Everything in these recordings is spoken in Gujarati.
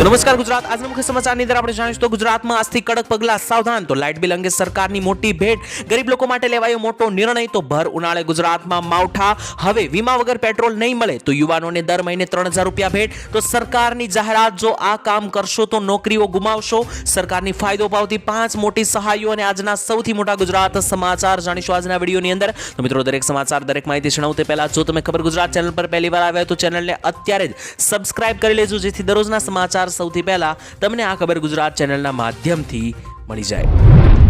નમસ્કાર ગુજરાત. આજના મુખ્ય સમાચારની અંદર આપણે જાણીશું તો ગુજરાતમાં આજથી કડક પગલા સાવધાન. તો લાઇટ બિલ અંગે સરકારની મોટી ભેટ. ગરીબ લોકો માટે લેવાયો મોટો નિર્ણય. તો ભર ઉનાળે ગુજરાતમાં માવઠા. હવે વીમા વગર પેટ્રોલ નહીં મળે તો યુવાનોને દર મહિને ત્રણ હજાર રૂપિયા ભેટ. તો સરકારની જાહેરાત જો આ કામ કરશો તો નોકરીઓ ગુમાવશો. સરકારની ફાયદો પાવતી પાંચ મોટી સહાયો અને આજના સૌથી મોટા ગુજરાત સમાચાર જાણીશું આજના વિડીયોની અંદર. તો મિત્રો, દરેક સમાચાર, દરેક માહિતી જણાવું તે પહેલાં જો તમે ખબર ગુજરાત ચેનલ પર પહેલી વાર આવ્યા તો ચેનલને અત્યારે જ સબસ્ક્રાઇબ કરી લેજો, જેથી દરરોજના સમાચાર સૌથી પહેલા તમને આ ખબર ગુજરાત ચેનલના માધ્યમથી મળી જાય.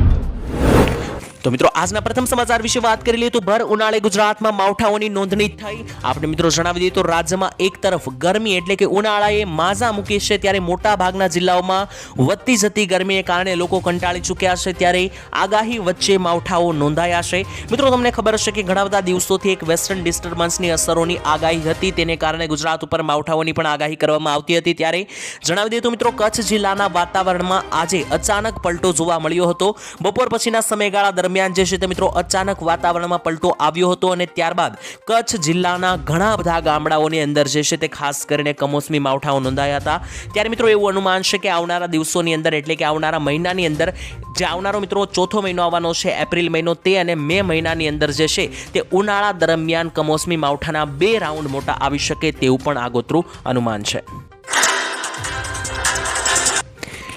તો મિત્રો, આજના પ્રથમ સમાચાર વિશે વાત કરી લઈએ તો ભર ઉનાળે ગુજરાતમાં માવઠાઓની નોંધણી થઈ. આપણે મિત્રો જણાવી દઈએ તો રાજ્યમાં એક તરફ ગરમી એટલે કે ઉનાળાએ માઝા મૂકી છે, ત્યારે મોટા ભાગના જિલ્લાઓમાં વધતી જતી ગરમીને કારણે લોકો કંટાળી ચૂક્યા છે, ત્યારે આગાહી વચ્ચે માવઠાઓ નોંધાયા છે. મિત્રો, તમને ખબર હશે કે ઘણા બધા દિવસોથી એક વેસ્ટર્ન ડિસ્ટર્બન્સની અસરોની આગાહી હતી, તેને કારણે ગુજરાત ઉપર માવઠાઓની પણ આગાહી કરવામાં આવતી હતી. ત્યારે જણાવી દઈએ તો મિત્રો, કચ્છ જિલ્લાના વાતાવરણમાં આજે અચાનક પલટો જોવા મળ્યો હતો. બપોર પછીના સમયગાળા દરમિયાન જે છે તે મિત્રો અચાનક વાતાવરણમાં પલટો આવ્યો હતો અને ત્યારબાદ કચ્છ જિલ્લાના ઘણા બધા ગામડાઓની અંદર જે છે તે ખાસ કરીને કમોસમી માવઠાઓ નોંધાયા હતા. ત્યારે મિત્રો એવું અનુમાન છે કે આવનારા દિવસોની અંદર એટલે કે આવનારા મહિનાની અંદર જે આવનારો મિત્રો ચોથો મહિનો આવવાનો છે, એપ્રિલ મહિનો તે અને મે મહિનાની અંદર જે છે તે ઉનાળા દરમિયાન કમોસમી માવઠાના બે રાઉન્ડ મોટા આવી શકે તેવું પણ આગોતરું અનુમાન છે.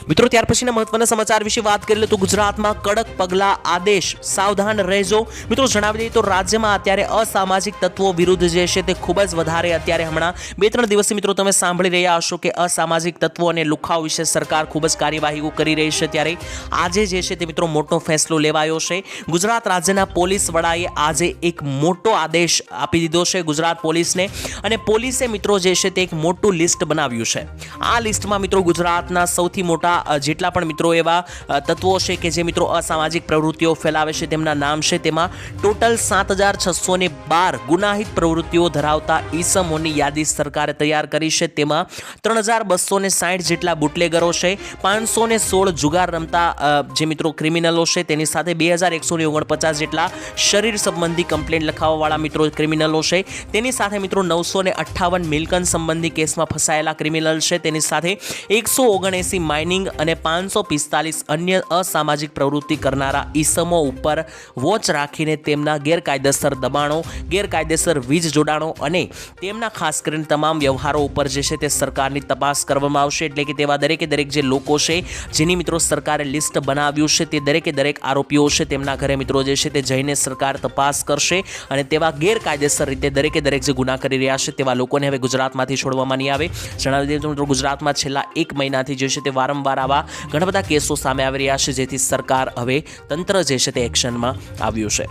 મિત્રો, ત્યાર પછીના મહત્વના સમાચાર વિશે વાત કરી લે તો ગુજરાતમાં કડક પગલા આદેશ સાવધાન રહેજો. મિત્રો, જણાવી દઈએ તો રાજ્યમાં અત્યારે અસામાજિક તત્વો વિરુદ્ધ જે છે તે ખૂબ જ વધારે અત્યારે હમણાં બે ત્રણ દિવસથી મિત્રો, તમે સાંભળી રહ્યા હશો કે અસામાજિક તત્વો અને લુખાઓ વિશે સરકાર ખૂબ જ કાર્યવાહી કરી રહી છે. ત્યારે આજે જે છે તે મિત્રો, મોટો ફેસલો લેવાયો છે. ગુજરાત રાજ્યના પોલીસ વડાએ આજે એક મોટો આદેશ આપી દીધો છે ગુજરાત પોલીસને અને પોલીસે મિત્રો, જે છે તે એક મોટું લિસ્ટ બનાવ્યું છે. આ લિસ્ટમાં મિત્રો, ગુજરાતના સૌથી મોટા અ, જેટલા પણ મિત્રો એવા તત્વો છે કે જે મિત્રો અસામાજિક પ્રવૃત્તિઓ ફેલાવે છે તેમના નામ છે તેમાં ટોટલ સાત હજાર છસો ને બાર ગુનાહિત પ્રવૃત્તિઓ ધરાવતા ઈસમોની યાદી સરકારે તૈયાર કરી છે. તેમાં ત્રણ હજાર બસો ને સાઠ જેટલા બુટલેગરો છે પાંચસો ને સોળ જુગાર રમતા જે મિત્રો ક્રિમિનલો છે તેની સાથે બે હજાર એકસો ને ઓગણપચાસ જેટલા શરીર સંબંધી કમ્પ્લેન લખાવવાવાળા મિત્રો ક્રિમિનલો છે. તેની સાથે મિત્રો નવસો ને અઠ્ઠાવન મિલકન સંબંધી કેસમાં ફસાયેલા ક્રિમિનલ છે. તેની સાથે એકસો ઓગણએંસી માઇનિંગ અને પાંચસો પિસ્તાલીસ અન્ય અસામાજિક પ્રવૃત્તિ કરનારા ઈસમો ઉપર વોચ રાખીને તેમના ગેરકાયદેસર દબાણો, ગેરકાયદેસર વીજ જોડાણો અને તેમના ખાસ કરીને તમામ વ્યવહારો ઉપર જે છે તે સરકારની તપાસ કરવામાં આવશે. એટલે કે તેવા દરેકે દરેક જે લોકો છે, જેની મિત્રો સરકારે લિસ્ટ બનાવ્યું છે, તે દરેકે દરેક આરોપીઓ છે તેમના ઘરે મિત્રો જે છે તે જઈને સરકાર તપાસ કરશે અને તેવા ગેરકાયદેસર રીતે દરેકે દરેક જે ગુના કરી રહ્યા છે તેવા લોકોને હવે ગુજરાતમાંથી છોડવામાં નહીં આવે. જણાવી દઈએ મિત્રો ગુજરાતમાં છેલ્લા એક મહિનાથી જે છે તે વારંવાર આવા ઘણા બધા કેસો સામે આવી રહ્યા છે, જેથી સરકાર હવે તંત્ર જે છે તે એક્શનમાં આવ્યું છે.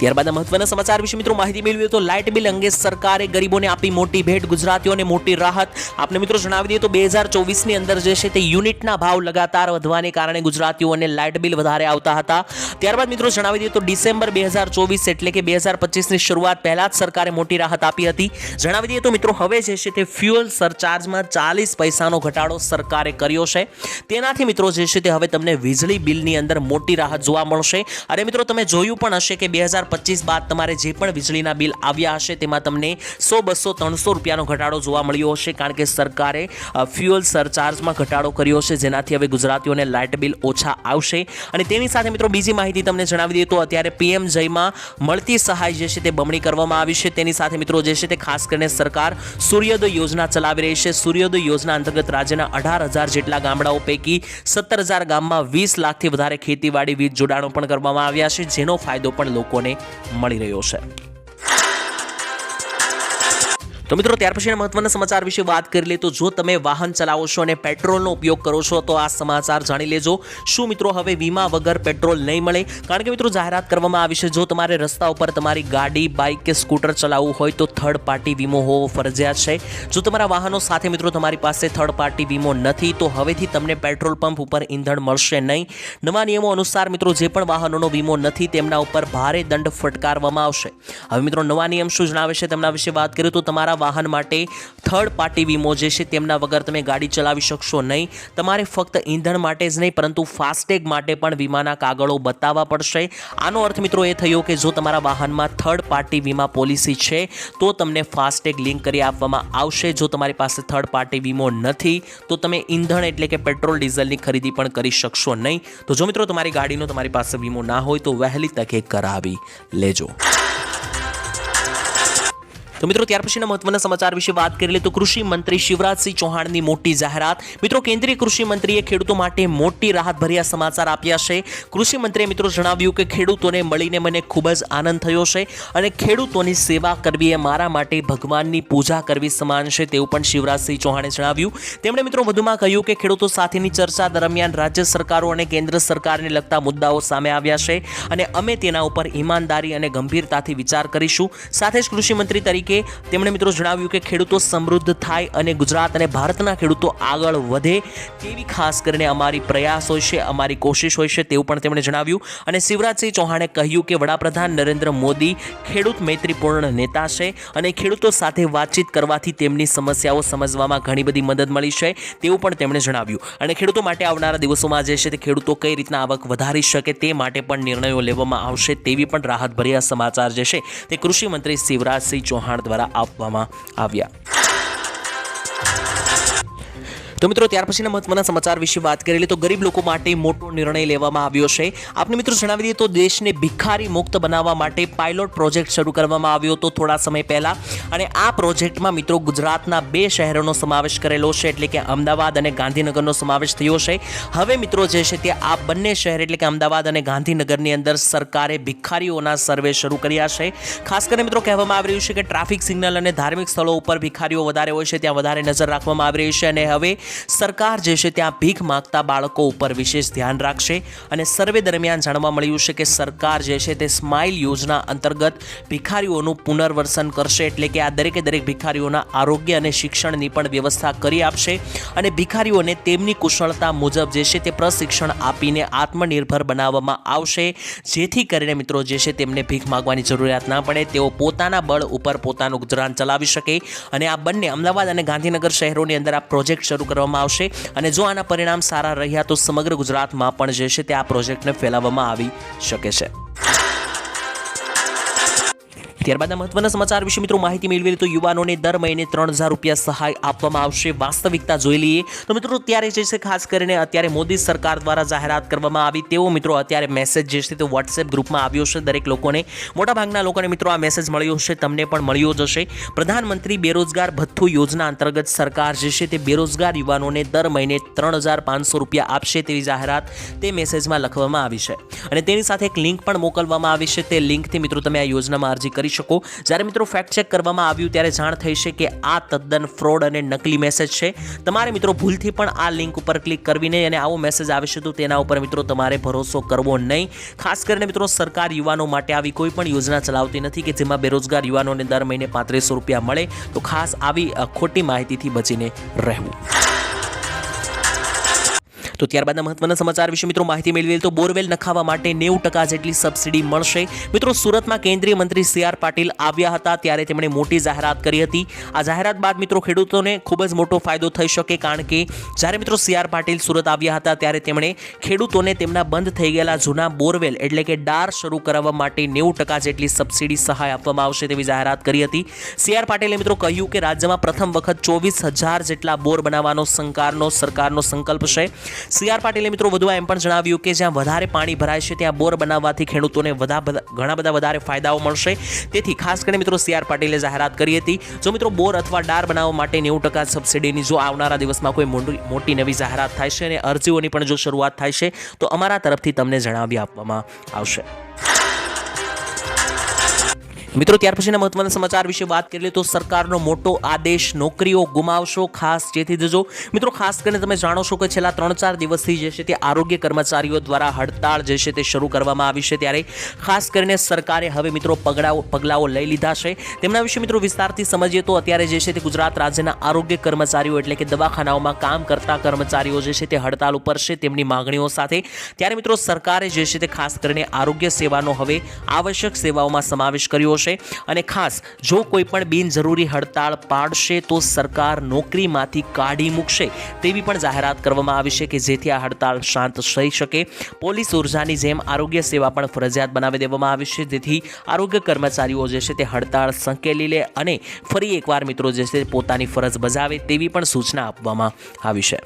ત્યારબાદ મહત્વના સમાચાર વિશે મિત્રો માહિતી મેળવીએ તો લાઇટ બિલ અંગે સરકારે ગરીબોને આપી મોટી ભેટ, ગુજરાતીઓને મોટી રાહત. આપને મિત્રો જણાવી દઈએ તો બે હજાર ચોવીસની અંદર જે છે તે યુનિટના ભાવ લગાતાર વધવાને કારણે ગુજરાતીઓને લાઇટ બિલ વધારે આવતા હતા. ત્યારબાદ મિત્રો જણાવી દઈએ તો ડિસેમ્બર બે હજાર ચોવીસ એટલે કે બે હજાર પચીસની શરૂઆત પહેલાં જ સરકારે મોટી રાહત આપી હતી. જણાવી દઈએ તો મિત્રો હવે જે છે તે ફ્યુઅલ સરચાર્જમાં ચાલીસ પૈસાનો ઘટાડો સરકારે કર્યો છે. તેનાથી મિત્રો જે છે તે હવે તમને વીજળી બિલની અંદર મોટી રાહત જોવા મળશે. અને મિત્રો તમે જોયું પણ હશે કે બે હજાર પચીસ બાદ તમારે જે પણ વીજળીના બિલ આવ્યા હશે તેમાં તમને સો, બસો, ત્રણસો રૂપિયાનો ઘટાડો જોવા મળ્યો હશે, કારણ કે સરકારે ફ્યુઅલ સરચાર્જમાં ઘટાડો કર્યો છે જેનાથી હવે ગુજરાતીઓને લાઇટ બિલ ઓછા આવશે. અને તેની સાથે મિત્રો બીજી માહિતી તમને જણાવી દઈએ તો અત્યારે પીએમ જયમાં મળતી સહાય જે છે તે બમણી કરવામાં આવી છે. તેની સાથે મિત્રો જે છે તે ખાસ કરીને સરકાર સૂર્યોદય યોજના ચલાવી રહી છે. સૂર્યોદય યોજના અંતર્ગત રાજ્યના અઢાર હજાર જેટલા ગામડાઓ પૈકી સત્તર હજાર ગામમાં વીસ લાખથી વધારે ખેતીવાડી, વીજ જોડાણો પણ કરવામાં આવ્યા છે, જેનો ફાયદો પણ લોકોને મળી રહ્યો છે તો મિત્રો, ત્યાર પછીના મહત્વના સમાચાર વિશે વાત કરી લે તો જો તમે વાહન ચલાવો છો અને પેટ્રોલનો ઉપયોગ કરો છો, તો આ સમાચાર જાણી લેજો. શું મિત્રો, હવે વીમા વગર પેટ્રોલ નહીં મળે? કારણ કે મિત્રો, જાહેરાત કરવામાં આવી છે, જો તમારે રસ્તા ઉપર તમારી ગાડી, બાઇક કે સ્કૂટર ચલાવવું હોય, તો થર્ડ પાર્ટી વીમો હોવો ફરજિયાત છે. જો તમારા વાહનો સાથે મિત્રો, તમારી પાસે થર્ડ પાર્ટી વીમો નથી, તો હવેથી તમને પેટ્રોલ પંપ ઉપર ઈંધણ મળશે નહીં. નવા નિયમો અનુસાર મિત્રો, જે પણ વાહનોનો વીમો નથી, તેમના ઉપર ભારે દંડ ફટકારવામાં આવશે. હવે મિત્રો, નવા નિયમ શું જણાવે છે, તેમના વિશે વાત કરીએ. તો તમારા વાહન માટે થર્ડ પાર્ટી વીમો જે છે તેમના વગર તમે ગાડી ચલાવી શકશો નહીં. તમારે ફક્ત ઈંધણ માટે જ નહીં, પરંતુ ફાસ્ટેગ માટે પણ વીમાના કાગળો બતાવવા પડશે. આનો અર્થ મિત્રો એ થયો કે જો તમારા વાહનમાં થર્ડ પાર્ટી વીમા પોલિસી છે, તો તમને ફાસ્ટેગ લિંક કરી આપવામાં આવશે. જો તમારી પાસે થર્ડ પાર્ટી વીમો નથી, તો તમે ઈંધણ એટલે કે પેટ્રોલ, ડીઝલની ખરીદી પણ કરી શકશો નહીં. તો જો મિત્રો તમારી ગાડીનો તમારી પાસે વીમો ના હોય, તો વહેલી તકે કરાવી લેજો. તો મિત્રો, ત્યાર પછીના મહત્વના સમાચાર વિશે વાત કરી લે તો કૃષિ મંત્રી શિવરાજસિંહ ચૌહાણની મોટી જાહેરાત. મિત્રો, કેન્દ્રીય કૃષિ મંત્રીએ ખેડૂતો માટે મોટી રાહતભર્યા સમાચાર આપ્યા છે. કૃષિ મંત્રીએ મિત્રો જણાવ્યું કે ખેડૂતોને મળીને મને ખૂબ જ આનંદ થયો છે અને ખેડૂતોની સેવા કરવી એ મારા માટે ભગવાનની પૂજા કરવી સમાન છે તેવું પણ શિવરાજસિંહ ચૌહાણે જણાવ્યું. તેમણે મિત્રો વધુમાં કહ્યું કે ખેડૂતો સાથેની ચર્ચા દરમિયાન રાજ્ય સરકારો અને કેન્દ્ર સરકારને લગતા મુદ્દાઓ સામે આવ્યા છે અને અમે તેના ઉપર ઈમાનદારી અને ગંભીરતાથી વિચાર કરીશું. સાથે જ કૃષિ મંત્રી તરીકે તેમણે મિત્રો જણાવ્યું કે ખેડૂતો સમૃદ્ધ થાય અને ગુજરાત અને ભારતના ખેડૂતો આગળ વધે તેવી ખાસ કરીને અમારી પ્રયાસ હોય છે, અમારી કોશિશ હોય છે તેવું પણ તેમણે જણાવ્યું. અને શિવરાજસિંહ ચૌહાણે કહ્યું કે વડાપ્રધાન નરેન્દ્ર મોદી ખેડૂત મૈત્રીપૂર્ણ નેતા છે અને ખેડૂતો સાથે વાતચીત કરવાથી તેમની સમસ્યાઓ સમજવામાં ઘણી બધી મદદ મળી છે તેવું પણ તેમણે જણાવ્યું. અને ખેડૂતો માટે આવનારા દિવસોમાં જે છે તે ખેડૂતો કઈ રીતના આવક વધારી શકે તે માટે પણ નિર્ણયો લેવામાં આવશે તેવી પણ રાહતભર્યા સમાચાર જે છે તે કૃષિ મંત્રી શિવરાજસિંહ ચૌહાણ દ્વારા આપવામાં આવ્યા. તો મિત્રો, ત્યાર પછીના મહત્વના સમાચાર વિશે વાત કરેલી તો ગરીબ લોકો માટે મોટો નિર્ણય લેવામાં આવ્યો છે. આપને મિત્રો જણાવી દઈએ તો દેશને ભિખારી મુક્ત બનાવવા માટે પાયલોટ પ્રોજેક્ટ શરૂ કરવામાં આવ્યો હતો થોડા સમય પહેલા. અને આ પ્રોજેક્ટમાં મિત્રો ગુજરાતના બે શહેરોનો સમાવેશ કરેલો છે, એટલે કે અમદાવાદ અને ગાંધીનગરનો સમાવેશ થયો છે. હવે મિત્રો જે છે તે આ બંને શહેર, એટલે કે અમદાવાદ અને ગાંધીનગરની અંદર સરકારે ભિખારીઓના સર્વે શરૂ કર્યા છે. ખાસ કરીને મિત્રો કહેવામાં આવી રહ્યું છે કે ટ્રાફિક સિગ્નલ અને ધાર્મિક સ્થળો ઉપર ભિખારીઓ વધારે હોય છે, ત્યાં વધારે નજર રાખવામાં આવી રહી છે. અને હવે સરકાર જે છે ત્યાં ભીખ માગતા બાળકો ઉપર વિશેષ ધ્યાન રાખશે અને સર્વે દરમિયાન જાણવા મળ્યું છે કે સરકાર જે છે તે સ્માઇલ યોજના અંતર્ગત ભિખારીઓનું પુનર્વસન કરશે એટલે કે આ દરેકે દરેક ભિખારીઓના આરોગ્ય અને શિક્ષણની પણ વ્યવસ્થા કરી આપશે અને ભિખારીઓને તેમની કુશળતા મુજબ જે છે તે પ્રશિક્ષણ આપીને આત્મનિર્ભર બનાવવામાં આવશે. જેથી કરીને મિત્રો જે છે તેમને ભીખ માગવાની જરૂરિયાત ના પડે, તેઓ પોતાના બળ ઉપર પોતાનું ગુજરાન ચલાવી શકે. અને આ બંને અમદાવાદ અને ગાંધીનગર શહેરોની અંદર આ પ્રોજેક્ટ શરૂ કરવામાં આવશે. અને જો આના પરિણામ સારા રહ્યા તો સમગ્ર ગુજરાતમાં પણ જે છે તે આ પ્રોજેક્ટને ફેલાવવામાં આવી શકે છે. ત્યારબાદના મહત્વના સમાચાર વિશે મિત્રો માહિતી મેળવી તો યુવાનોને દર મહિને ત્રણ હજાર રૂપિયા સહાય આપવામાં આવશે. વાસ્તવિકતા જોઈ લઈએ. તો મિત્રો ત્યારે જે છે ખાસ કરીને અત્યારે મોદી સરકાર દ્વારા જાહેરાત કરવામાં આવી તેવો મિત્રો અત્યારે મેસેજ જે છે તે વોટ્સએપ ગ્રુપમાં આવ્યો છે. દરેક લોકોને, મોટાભાગના લોકોને મિત્રો આ મેસેજ મળ્યો છે તમને પણ મળ્યો જ હશે. પ્રધાનમંત્રી બેરોજગાર ભથ્થુ યોજના અંતર્ગત સરકાર જે છે તે બેરોજગાર યુવાનોને દર મહિને ત્રણ હજાર પાંચસો રૂપિયા આપશે તેવી જાહેરાત તે મેસેજમાં લખવામાં આવી છે. અને તેની સાથે એક લિંક પણ મોકલવામાં આવી છે. તે લિંકથી મિત્રો તમે આ યોજનામાં અરજી કરી શકો. જ્યારે મિત્રો ફેક્ટ ચેક કરવામાં આવ્યું ત્યારે જાણ થઈ છે કે આ તદ્દન ફ્રોડ અને નકલી મેસેજ છે. તમારે મિત્રો ભૂલથી પણ આ લિંક ઉપર ક્લિક કરવી નહીં અને આવો મેસેજ આવે છે તો તેના ઉપર મિત્રો તમારે ભરોસો કરવો નહીં. ખાસ કરીને મિત્રો સરકાર યુવાનો માટે આવી કોઈ પણ યોજના ચલાવતી નથી કે જેમાં બેરોજગાર યુવાનોને દર મહિને પાંત્રીસો રૂપિયા મળે. તો ખાસ આવી ખોટી માહિતીથી બચીને રહેવું. તો ત્યારબાદના મહત્વના સમાચાર વિશે મિત્રો માહિતી મેળવી તો બોરવેલ નખાવા માટે નેવું ટકા જેટલી સબસિડી મળશે. મિત્રો સુરતમાં કેન્દ્રીય મંત્રી સી આર પાટીલ આવ્યા હતા ત્યારે તેમણે મોટી જાહેરાત કરી હતી. આ જાહેરાત બાદ મિત્રો ખેડૂતોને ખૂબ જ મોટો ફાયદો થઈ શકે કારણ કે જ્યારે મિત્રો સી આર પાટીલ સુરત આવ્યા હતા ત્યારે તેમણે ખેડૂતોને તેમના બંધ થઈ ગયેલા જૂના બોરવેલ એટલે કે ડાર શરૂ કરાવવા માટે નેવું ટકા જેટલી સબસિડી સહાય આપવામાં આવશે તેવી જાહેરાત કરી હતી. સી આર પાટીલે મિત્રો કહ્યું કે રાજ્યમાં પ્રથમ વખત ચોવીસ હજાર જેટલા બોર બનાવવાનો સંકારનો સરકારનો સંકલ્પ છે. સી આર પાટીલે મિત્રો વધુ એમ પણ જણાવ્યું કે જ્યાં વધારે પાણી ભરાય છે, ત્યાં બોર બનાવવાથી ખેડૂતોને ઘણા બધા વધારે ફાયદાઓ મળશે. તેથી ખાસ કરીને મિત્રો સી આર પાટીલે જાહેરાત કરી હતી, જો મિત્રો બોર અથવા ડાર બનાવવા માટે નેવું ટકા સબસિડીની જો આવનારા દિવસમાં કોઈ મોટી નવી જાહેરાત થાય છે અને અરજીઓની પણ જો શરૂઆત થાય છે, તો અમારા તરફથી તમને જણાવી આપવામાં આવશે. મિત્રો, ત્યાર પછીના મહત્વના સમાચાર વિશે વાત કરીએ તો સરકારનો મોટો આદેશ નોકરીઓ ગુમાવશો, ખાસ ચેતી જજો. મિત્રો, ખાસ કરીને તમે જાણો છો કે છેલ્લા ત્રણ ચાર દિવસથી જે છે તે આરોગ્ય કર્મચારીઓ દ્વારા હડતાળ જે છે તે શરૂ કરવામાં આવી છે ત્યારે ખાસ કરીને સરકારે હવે મિત્રો પગલાઓ પગલાઓ લઈ લીધા છે. તેમના વિશે મિત્રો વિસ્તારથી સમજીએ તો અત્યારે જે છે તે ગુજરાત રાજ્યના આરોગ્ય કર્મચારીઓ એટલે કે દવાખાનાઓમાં કામ કરતા કર્મચારીઓ જે છે તે હડતાળ ઉપર છે તેમની માંગણીઓ સાથે. ત્યારે મિત્રો, સરકારે જે છે તે ખાસ કરીને આરોગ્ય સેવાનો હવે આવશ્યક સેવાઓમાં સમાવેશ કર્યો છે અને ખાસ જો કોઈ પણ બિનજરૂરી હડતાળ પાડશે તો સરકાર નોકરીમાંથી કાઢી મૂકશે તેવી પણ જાહેરાત કરવામાં આવી છે કે જેથી આ હડતાળ શાંત થઈ શકે. પોલીસ ઉર્જાની જેમ આરોગ્ય સેવા પણ ફરજિયાત બનાવી દેવામાં આવી છે. જેથી આરોગ્ય કર્મચારીઓ જે છે તે હડતાળ સંકેલી લે અને ફરી એકવાર મિત્રો જે છે પોતાની ફરજ બજાવે તેવી પણ સૂચના આપવામાં આવી છે.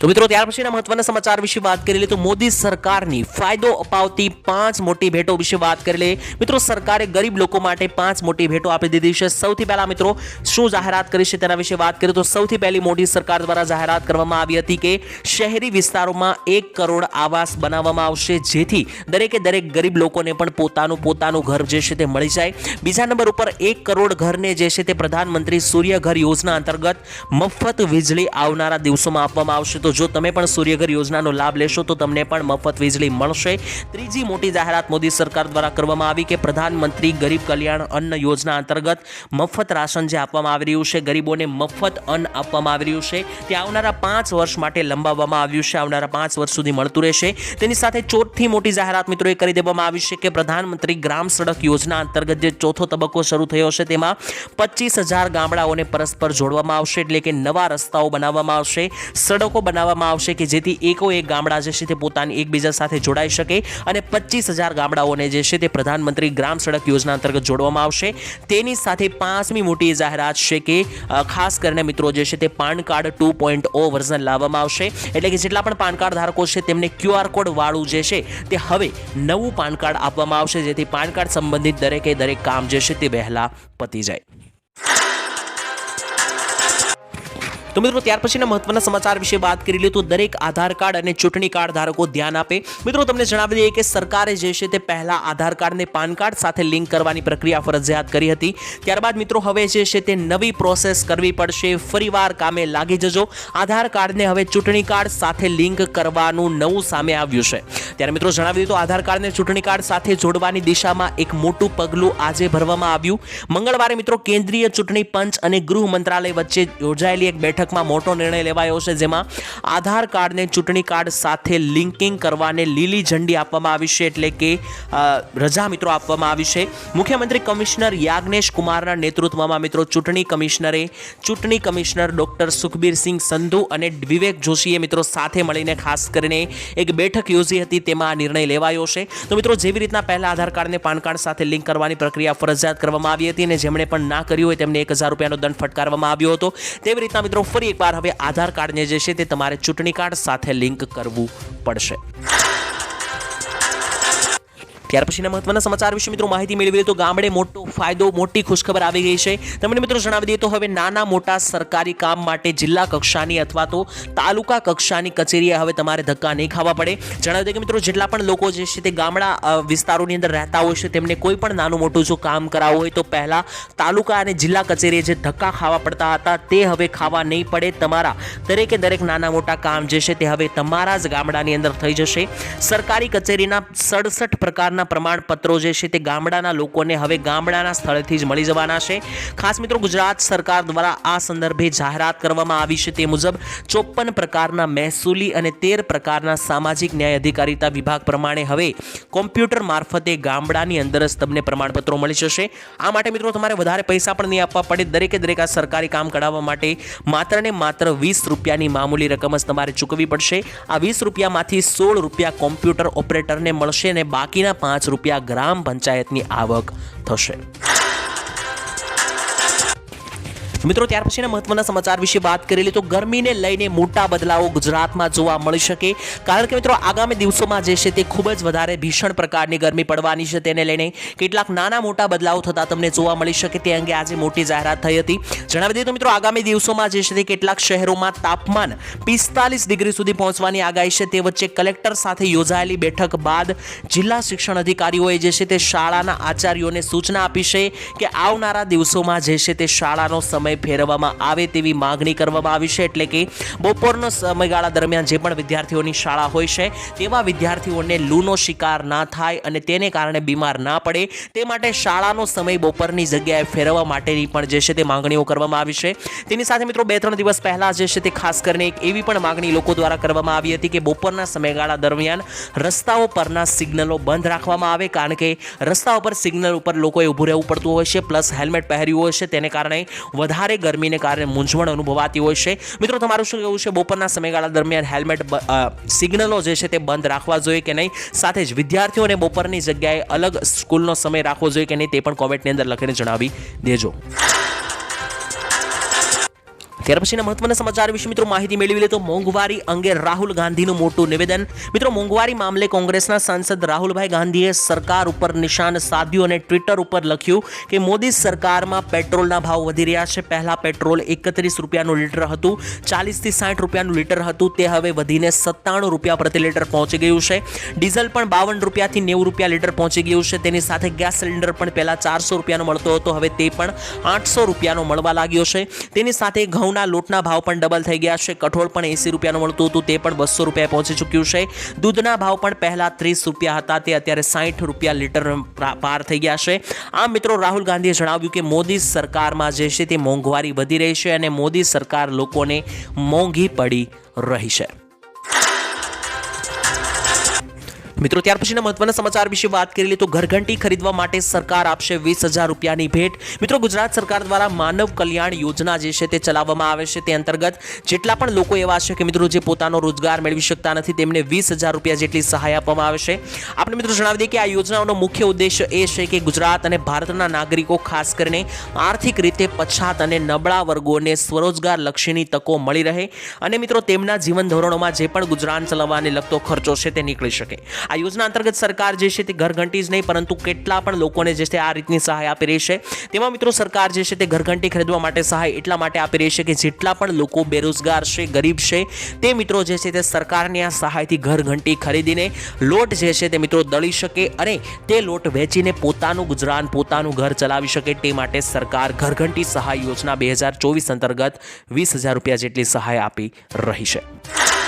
તો મિત્રો, ત્યાર પછીના મહત્વના સમાચાર વિશે વાત કરી લે તો મોદી સરકારની ફાયદો અપાવતી પાંચ મોટી ભેટો વિશે વાત કરી લે મિત્રો, સરકારે ગરીબ લોકો માટે પાંચ મોટી ભેટો આપી દીધી છે. સૌથી પહેલા મિત્રો, શું જાહેરાત કરી છે તેના વિશે વાત કરીએ તો સૌથી પહેલી મોટી સરકાર દ્વારા જાહેરાત કરવામાં આવી હતી કે શહેરી વિસ્તારોમાં એક કરોડ આવાસ બનાવવામાં આવશે, જેથી દરેકે દરેક ગરીબ લોકોને પણ પોતાનું પોતાનું ઘર જે છે તે મળી જાય. બીજા નંબર ઉપર એક કરોડ ઘરને જે છે તે પ્રધાનમંત્રી સૂર્ય ઘર યોજના અંતર્ગત મફત વીજળી આવનારા દિવસોમાં આપવામાં આવશે. તો જો તમે પણ સૂર્યઘર યોજનાનો લાભ લેશો, તો તમને પણ મફત વીજળી મળશે. ત્રીજી મોટી જાહેરાત મોદી સરકાર દ્વારા કરવામાં આવી કે પ્રધાનમંત્રી ગરીબ કલ્યાણ અન્ન યોજના અંતર્ગત મફત રાશન જે આપવામાં આવી રહ્યું છે, ગરીબોને મફત અન્ન આપવામાં આવી રહ્યું છે. તે આવનારા પાંચ વર્ષ માટે લંબાવવામાં આવ્યું છે, આવનારા પાંચ વર્ષ સુધી મળતું રહેશે. તેની સાથે ચોથી મોટી જાહેરાત મિત્રો એ કરી દેવામાં આવી છે કે પ્રધાનમંત્રી ગ્રામ સડક યોજના અંતર્ગત જે ચોથો તબક્કો શરૂ થયો છે, તેમાં પચીસ હજાર ગામડાઓને પરસ્પર જોડવામાં આવશે, એટલે કે નવા રસ્તાઓ બનાવવામાં આવશે. સડકો બનાવવામાં આવશે કે જેથી એકો એક ગામડા જે છે તે પોતાની એકબીજા સાથે જોડાઈ શકે અને પચીસ હજાર ગામડાઓને જે છે તે પ્રધાનમંત્રી ગ્રામ સડક યોજના અંતર્ગત જોડવામાં આવશે. તેની સાથે પાંચમી મોટી જાહેરાત છે કે ખાસ કરીને મિત્રો જે છે તે PAN card two point O version લાવવામાં આવશે. એટલે કે જેટલા પણ પાન કાર્ડ ધારકો છે તેમને ક્યુઆર કોડ વાળું જે છે તે હવે નવું પાન કાર્ડ આપવામાં આવશે. જેથી પાન કાર્ડ સંબંધિત દરેકે દરેક કામ જે છે તે વહેલા પતી જાય. તો મિત્રો, ત્યાર પછીના મહત્વના સમાચાર વિશે વાત કરી લઈએ તો દરેક આધાર કાર્ડ અને ચૂંટણી કાર્ડ ધારકો ધ્યાન આપે. મિત્રો, તમને જણાવી દઈએ કે સરકારે જે છે તે પહેલા આધાર કાર્ડને પાન કાર્ડ સાથે લિંક કરવાની પ્રક્રિયા ફરજિયાત કરી હતી. ત્યારબાદ મિત્રો, હવે જે છે તે નવી પ્રોસેસ કરવી પડશે. ફરીવાર કામે લાગી જજો. આધાર કાર્ડને હવે ચૂંટણી કાર્ડ સાથે લિંક કરવાનું નવું સામે આવ્યું છે. ત્યારે મિત્રો, જણાવી દઈએ તો આધાર કાર્ડને ચૂંટણી કાર્ડ સાથે જોડવાની દિશામાં એક મોટું પગલું આજે ભરવામાં આવ્યું. મંગળવારે મિત્રો, કેન્દ્રીય ચૂંટણી પંચ અને ગૃહ મંત્રાલય વચ્ચે યોજાયેલી એક બેઠકમાં મોટો નિર્ણય લેવાયો છે, જેમાં આધાર કાર્ડને ચૂંટણી કાર્ડ સાથે લિંકિંગ કરવાને લીલી ઝંડી આપવામાં આવી છે, એટલે કે રજા મિત્રો આપવામાં આવી છે. મુખ્યમંત્રી કમિશનર યાજ્ઞેશ કુમારના નેતૃત્વમાં મિત્રો ચૂંટણી કમિશનરે ચૂંટણી કમિશનર ડોક્ટર સુખબીરસિંહ સંધુ અને વિવેક જોશીએ મિત્રો સાથે મળીને ખાસ કરીને એક બેઠક યોજી હતી, તેમાં આ નિર્ણય લેવાયો છે. તો મિત્રો, જેવી રીતના પહેલા આધાર કાર્ડને પાન કાર્ડ સાથે લિંક કરવાની પ્રક્રિયા ફરજિયાત કરવામાં આવી હતી અને જેમણે પણ ના કર્યું હોય તેમને એક હજાર રૂપિયાનો દંડ ફટકારવામાં આવ્યો હતો. તેવી રીતના મિત્રો ફરી એકવાર હવે આધાર કાર્ડને જે છે તે તમારે ચૂંટણી કાર્ડ સાથે લિંક કરવું પડશે. ત્યાર પછીના મહત્વના સમાચાર વિશે મિત્રો માહિતી મેળવી તો ગામડે મોટો ફાયદો, મોટી ખુશખબર આવી ગઈ છે. તમને મિત્રો જણાવી દઈએ તો હવે નાના મોટા સરકારી કામ માટે જિલ્લા કક્ષાની અથવા તો તાલુકા કક્ષાની કચેરીએ હવે તમારે ધક્કા નહીં ખાવા પડે. જણાવી દઈએ કે મિત્રો જેટલા પણ લોકો જે છે તે ગામડા વિસ્તારોની અંદર રહેતા હોય છે તેમને કોઈ પણ નાનું મોટું જો કામ કરાવવું હોય તો પહેલાં તાલુકા અને જિલ્લા કચેરીએ જે ધક્કા ખાવા પડતા હતા તે હવે ખાવા નહીં પડે. તમારા દરેકે દરેક નાના મોટા કામ જે છે તે હવે તમારા જ ગામડાની અંદર થઈ જશે. સરકારી કચેરીના સડસઠ પ્રકારના પ્રમાણપત્રો જે છે તે ગામડાના લોકોને હવે ગામડાના સ્થળેથી જ મળી જવાના છે. ખાસ મિત્રો, ગુજરાત સરકાર દ્વારા આ સંદર્ભે જાહેરાત કરવામાં આવી છે તે મુજબ ચોપન પ્રકારના મહેસૂલી અને તેર પ્રકારના સામાજિક ન્યાય અધિકારીતા વિભાગ પ્રમાણે હવે કોમ્પ્યુટર મારફતે ગામડાની અંદર જ તમને પ્રમાણપત્રો મળી જશે. આ માટે મિત્રો, તમારે વધારે પૈસા પણ નહીં આપવા પડે. દરેકે દરેક આ સરકારી કામ કઢાવવા માટે માત્ર ને માત્ર વીસ રૂપિયાની મામૂલી રકમ જ તમારે ચૂકવવી પડશે. આ વીસ રૂપિયામાંથી સોળ રૂપિયા કોમ્પ્યુટર ઓપરેટરને મળશે અને બાકીના પાંચ રૂપિયા ગ્રામ પંચાયતની આવક થશે. મિત્રો, ત્યાર પછીના મહત્વના સમાચાર વિશે વાત કરેલી તો ગરમીને લઈને મોટા બદલાવો ગુજરાતમાં જોવા મળી શકે. કારણ કે મિત્રો, આગામી દિવસોમાં જે છે તે ખૂબ જ વધારે ભીષણ પ્રકારની ગરમી પડવાની છે. તેને લઈને કેટલાક નાના મોટા બદલાવો થતા તમને જોવા મળી શકે. તે અંગે આજે મોટી જાહેરાત થઈ હતી. જણાવી દઈએ તો મિત્રો, આગામી દિવસોમાં જે છે તે કેટલાક શહેરોમાં તાપમાન પિસ્તાલીસ ડિગ્રી સુધી પહોંચવાની આગાહી છે. તે વચ્ચે કલેક્ટર સાથે યોજાયેલી બેઠક બાદ જિલ્લા શિક્ષણ અધિકારીઓએ જે છે તે શાળાના આચાર્યોને સૂચના આપી છે કે આવનારા દિવસોમાં જે છે તે શાળાનો સમય સમય ફેરવવામાં આવે તેવી માગણી કરવામાં આવી છે એટલે કે બપોરનો સમયગાળા દરમિયાન જે પણ વિદ્યાર્થીઓની શાળા હોય છે તેવા વિદ્યાર્થીઓને લૂનો શિકાર ના થાય અને તેને કારણે બીમાર ના પડે. તે માટે શાળાનો સમય બપોરની જગ્યાએ ફેરવવા માટેની પણ જે છે તે માંગણીઓ કરવામાં આવી છે. તેની સાથે મિત્રો બે ત્રણ દિવસ પહેલાં જે છે તે ખાસ કરીને એક એવી પણ માગણી લોકો દ્વારા કરવામાં આવી હતી કે બપોરના સમયગાળા દરમિયાન રસ્તાઓ પરના સિગ્નલો બંધ રાખવામાં આવે, કારણ કે રસ્તા ઉપર સિગ્નલ ઉપર લોકોએ ઊભું રહેવું પડતું હોય છે, પ્લસ હેલ્મેટ પહેર્યું હોય છે, તેને કારણે વધારે ગરમીને કારણે મૂંઝવણ અનુભવાતી હોય છે. મિત્રો, તમારું શું કહેવું છે? બપોરના સમયગાળા દરમિયાન હેલ્મેટ સિગ્નલો જે છે તે બંધ રાખવા જોઈએ કે નહીં? સાથે જ વિદ્યાર્થીઓને બપોરની જગ્યાએ અલગ સ્કૂલનો સમય રાખવો જોઈએ કે નહીં તે પણ કોમેન્ટની અંદર લખીને જણાવી દેજો. ત્યાર પછીના મહત્વના સમાચાર વિશે મિત્રો માહિતી મેળવી લે તો મોંઘવારી અંગે રાહુલ ગાંધીનું મોટું નિવેદન. મિત્રો, મોંઘવારી મામલે કોંગ્રેસના સાંસદ રાહુલભાઈ ગાંધીએ સરકાર ઉપર નિશાન સાધ્યું અને ટ્વિટર ઉપર લખ્યું કે મોદી સરકારમાં પેટ્રોલના ભાવ વધી રહ્યા છે. પહેલા પેટ્રોલ એકત્રીસ રૂપિયાનું લીટર હતું, ચાલીસથી સાઠ રૂપિયાનું લીટર હતું, તે હવે વધીને સત્તાણું રૂપિયા પ્રતિ લીટર પહોંચી ગયું છે. ડીઝલ પણ બાવન રૂપિયાથી નેવું રૂપિયા લીટર પહોંચી ગયું છે. તેની સાથે ગેસ સિલિન્ડર પણ પહેલાં ચારસો રૂપિયાનો મળતો હતો, હવે તે પણ આઠસો રૂપિયાનો મળવા લાગ્યો છે. તેની સાથે ઘઉંના લોટના ભાવ પણ ડબલ થઈ ગયા છે. કઠોળ પણ એંસી રૂપિયાનું મળતું હતું, તે પણ બસો રૂપિયા પહોંચી ચૂક્યું છે. દૂધના ભાવ પણ પહેલા ત્રીસ રૂપિયા હતા, તે અત્યારે સાઠ રૂપિયા લીટર પાર થઈ ગયા છે. આમ મિત્રો, રાહુલ ગાંધીએ જણાવ્યું કે મોદી સરકારમાં જે છે તે મોંઘવારી વધી રહી છે અને મોદી સરકાર લોકોને મોંઘી પડી રહી છે. મિત્રો, ત્યાર પછીના મહત્વના સમાચાર વિશે વાત કરી લઈએ તો ઘરઘંટી ખરીદવા માટે સરકાર આપશે વીસ હજાર રૂપિયાની ભેટ. મિત્રો, ગુજરાત સરકાર દ્વારા માનવ કલ્યાણ યોજના જે છે તે ચલાવવામાં આવે છે. તે અંતર્ગત જેટલા પણ લોકો એવા છે કે મિત્રો, જે પોતાનો રોજગાર મેળવી શકતા નથી, તેમને વીસ હજાર રૂપિયા જેટલી સહાય આપવામાં આવે છે. આપણે મિત્રો જણાવી દઈએ કે આ યોજનાઓનો મુખ્ય ઉદ્દેશ એ છે કે ગુજરાત અને ભારતના નાગરિકો, ખાસ કરીને આર્થિક રીતે પછાત અને નબળા વર્ગોને સ્વરોજગાર લક્ષીની તકો મળી રહે અને મિત્રો, તેમના જીવન ધોરણોમાં જે પણ ગુજરાન ચલાવવાને લગતો ખર્ચો છે તે નીકળી શકે. આ યોજના અંતર્ગત સરકાર જે છે તે ઘરઘંટી જ નહીં, પરંતુ કેટલા પણ લોકોને જે છે આ રીતની સહાય આપી રહી છે. તેમાં મિત્રો સરકાર જે છે તે ઘરઘંટી ખરીદવા માટે સહાય એટલા માટે આપી રહી છે કે જેટલા પણ લોકો બેરોજગાર છે, ગરીબ છે, તે મિત્રો જે છે તે સરકારની આ સહાયથી ઘરઘંટી ખરીદીને લોટ જે છે તે મિત્રો દળી શકે અને તે લોટ વેચીને પોતાનું ગુજરાન, પોતાનું ઘર ચલાવી શકે તે માટે સરકાર ઘરઘંટી સહાય યોજના બે હજાર ચોવીસ અંતર્ગત વીસ હજાર રૂપિયા જેટલી સહાય આપી રહી છે.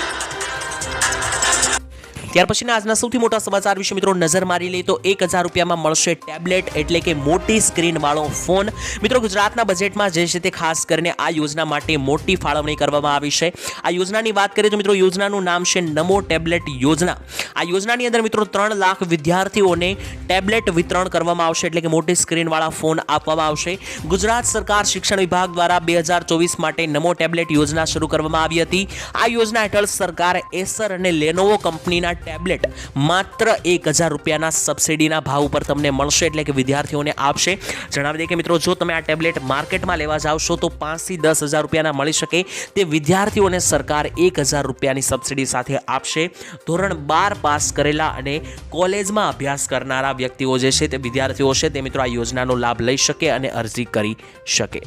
ત્યાર પછીના આજના સૌથી મોટા સમાચાર વિશે મિત્રો નજર મારી લઈએ તો એક હજાર રૂપિયામાં મળશે ટેબ્લેટ, એટલે કે મોટી સ્ક્રીન વાળો ફોન. મિત્રો, ગુજરાતના બજેટમાં જે છે તે ખાસ કરીને આ યોજના માટે મોટી ફાળવણી કરવામાં આવી છે. આ યોજનાની વાત કરીએ તો મિત્રો, યોજનાનું નામ છે નમો ટેબ્લેટ યોજના. આ યોજનાની અંદર મિત્રો ત્રણ લાખ વિદ્યાર્થીઓને ટેબ્લેટ વિતરણ કરવામાં આવશે, એટલે કે મોટી સ્ક્રીનવાળા ફોન આપવામાં આવશે. ગુજરાત સરકાર શિક્ષણ વિભાગ દ્વારા બે હજાર ચોવીસ માટે નમો ટેબ્લેટ યોજના શરૂ કરવામાં આવી હતી. આ યોજના હેઠળ સરકાર એસર અને લેનોવો કંપનીના ટેબ્લેટ. માત્ર એક હજાર રૂપિયાના સબસિડીના ભાવ ઉપર તમને મળશે એટલે કે વિદ્યાર્થીઓને આપશે. જણાવી દઈએ કે મિત્રો, જો તમે આ ટેબ્લેટ માર્કેટમાં લેવા જાવશો તો પાંચથી દસ હજાર રૂપિયાના મળી શકે. તે વિદ્યાર્થીઓને સરકાર એક હજાર રૂપિયાની સબસિડી સાથે આપશે. ધોરણ બાર પાસ કરેલા અને કોલેજમાં અભ્યાસ કરનારા વ્યક્તિઓ જે છે તે વિદ્યાર્થીઓ છે તે મિત્રો આ યોજનાનો લાભ લઈ શકે અને અરજી કરી શકે.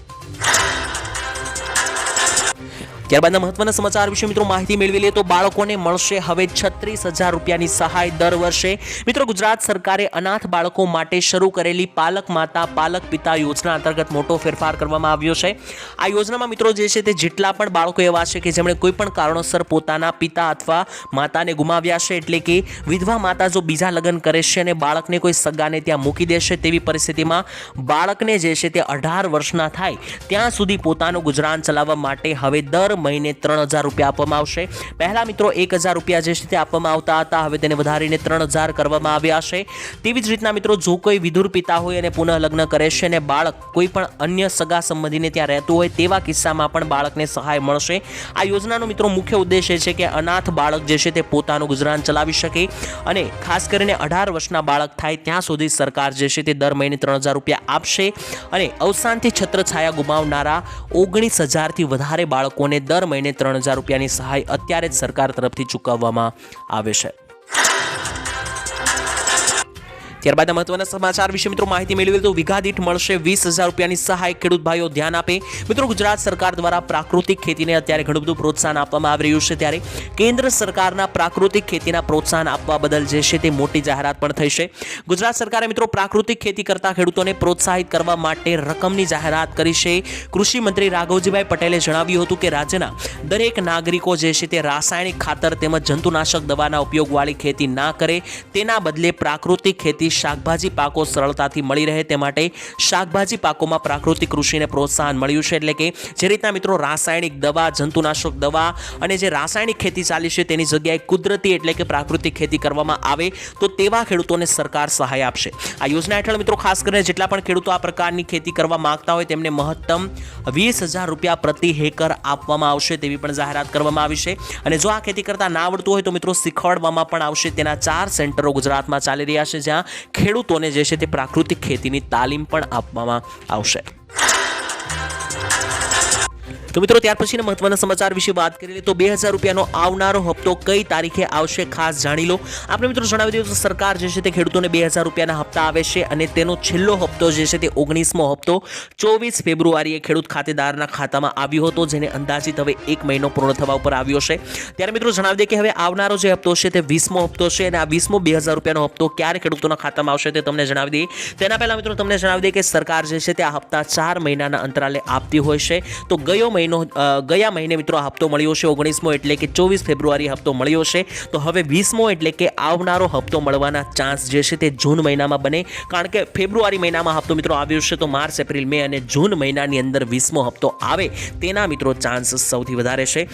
ત્યારબાદના મહત્વના સમાચાર વિશે મિત્રો માહિતી મેળવી લઈએ તો બાળકોને મળશે હવે છત્રીસ હજાર રૂપિયાની સહાય દર વર્ષે. મિત્રો ગુજરાત સરકારે અનાથ બાળકો માટે શરૂ કરેલી પાલક માતા પાલક પિતા યોજના અંતર્ગત મોટો ફેરફાર કરવામાં આવ્યો છે. આ યોજનામાં મિત્રો જે છે તે જેટલા પણ બાળકો એવા છે કે જેમણે કોઈ પણ કારણોસર પોતાના પિતા અથવા માતાને ગુમાવ્યા છે એટલે કે વિધવા માતા જો બીજા લગ્ન કરે છે અને બાળકને કોઈ સગાને ત્યાં મૂકી દેશે તેવી પરિસ્થિતિમાં બાળકને જે છે તે અઢાર વર્ષના થાય, ત્યાં સુધી પોતાનું ગુજરાન ચલાવવા માટે હવે દર મહિને ત્રણ હજાર રૂપિયા આપવામાં આવશે. પહેલા મિત્રો એક હજાર રૂપિયા જે છે તે આપવામાં આવતા હતા. હવે તેને વધારીને ત્રણ હજાર કરવામાં આવ્યા છે. તેવી જ રીતના મિત્રો જો કોઈ વિધુર પિતા હોય અને પુનઃ લગ્ન કરે છે અને બાળક કોઈ પણ અન્ય સગા સંબંધીને ત્યાં રહેતું હોય તેવા કિસ્સામાં પણ બાળકને સહાય મળશે. આ યોજનાનો મિત્રો મુખ્ય ઉદ્દેશ એ છે કે અનાથ બાળક જે છે તે પોતાનું ગુજરાન ચલાવી શકે અને ખાસ કરીને અઢાર વર્ષના બાળક થાય ત્યાં સુધી સરકાર જે છે તે દર મહિને ત્રણ હજાર રૂપિયા આપશે અને અવસાનથી છત્રછાયા ગુમાવનારા ઓગણીસ હજારથી વધારે બાળકોને દર મહિને ત્રણ હજાર રૂપિયાની સહાય અત્યારે જ સરકાર તરફથી ચૂકવવામાં આવે છે. ત્યારબાદ મહત્વના સમાચાર વિશે મિત્રો માહિતી મેળવી તો વીઘા મળશે વીસ હજાર રૂપિયાની સહાય. ખેડૂત ભાઈઓ ધ્યાન આપે. મિત્રો ગુજરાત સરકાર દ્વારા પ્રાકૃતિક ખેતીને અત્યારે ઘણું બધું પ્રોત્સાહન આપવામાં આવી રહ્યું છે ત્યારે કેન્દ્ર સરકારના પ્રાકૃતિક ખેતીના પ્રોત્સાહન આપવા બદલ જે છે તે મોટી જાહેરાત પણ થઈ છે. ગુજરાત સરકારે મિત્રો પ્રાકૃતિક ખેતી કરતા ખેડૂતોને પ્રોત્સાહિત કરવા માટે રકમની જાહેરાત કરી છે. કૃષિ મંત્રી રાઘવજીભાઈ પટેલે જણાવ્યું હતું કે રાજ્યના દરેક નાગરિકો જે છે તે રાસાયણિક ખાતર તેમજ જંતુનાશક દવાના ઉપયોગવાળી ખેતી ના કરે. તેના બદલે પ્રાકૃતિક ખેતી શાકભાજી પાકો સરળતાથી મળી રહે તે માટે શાકભાજી પાકોમાં પ્રાકૃતિક કૃષિને પ્રોત્સાહન મળ્યું છે. એટલે કે જે રીતના મિત્રો રાસાયણિક દવા, જંતુનાશક દવા અને જે રાસાયણિક ખેતી ચાલી છે તેની જગ્યાએ કુદરતી એટલે કે પ્રાકૃતિક ખેતી કરવામાં આવે તો તેવા ખેડૂતોને સરકાર સહાય આપશે. આ યોજના હેઠળ મિત્રો ખાસ કરીને જેટલા પણ ખેડૂતો આ પ્રકારની ખેતી કરવા માંગતા હોય તેમને મહત્તમ વીસ હજાર રૂપિયા પ્રતિ હેકર આપવામાં આવશે તેવી પણ જાહેરાત કરવામાં આવી છે. અને જો આ ખેતી કરતા ના આવડતું હોય તો મિત્રો શીખવાડવામાં પણ આવશે. તેના ચાર સેન્ટરો ગુજરાતમાં ચાલી રહ્યા છે જ્યાં ખેડૂતોને જે છે તે પ્રાકૃતિક ખેતીની તાલીમ પણ આપવામાં આવશે. તો મિત્રો, ત્યાર પછીના મહત્વના સમાચાર વિશે વાત કરી તો બે હજાર રૂપિયાનો આવનારો હપ્તો કઈ તારીખે આવશે ખાસ જાણી લો. આપણે મિત્રો જણાવી દઈએ તો સરકાર જે છે તે ખેડૂતોને બે હજાર રૂપિયાના હપ્તા આવે છે અને તેનો છેલ્લો હપ્તો જે છે તે ઓગણીસમો હપ્તો ચોવીસ ફેબ્રુઆરીએ ખેડૂત ખાતેદારના ખાતામાં આવ્યો હતો, જેને અંદાજિત હવે એક મહિનો પૂર્ણ થવા ઉપર આવ્યો છે. ત્યારે મિત્રો જણાવી દઈએ કે હવે આવનારો જે હપ્તો છે તે વીસમો હપ્તો છે અને આ વીસમો બે હજાર રૂપિયાનો હપ્તો ક્યારે ખેડૂતોના ખાતામાં આવશે તે તમને જણાવી દઈએ. તેના પહેલા મિત્રો તમને જણાવી દઈએ કે સરકાર જે છે તે આ હપ્તા ચાર મહિનાના અંતરાલે આપતી હોય છે. તો ગયો મહિનો અ, ગયા મહિને મિત્રો હપ્તો મળ્યો છે. ઓગણીસમો એટલે કે ચોવીસ ફેબ્રુઆરી હપ્તો મળ્યો છે. તો હવે વીસમો એટલે કે આવનારો હપ્તો મળવાના ચાન્સ જે છે તે જૂન મહિનામાં બને. કારણ કે ફેબ્રુઆરી મહિનામાં હપ્તો મિત્રો આવ્યો છે તો માર્ચ એપ્રિલ મે અને જૂન મહિનાની અંદર વીસમો હપ્તો આવે તેના મિત્રો ચાન્સ સૌથી વધારે છે.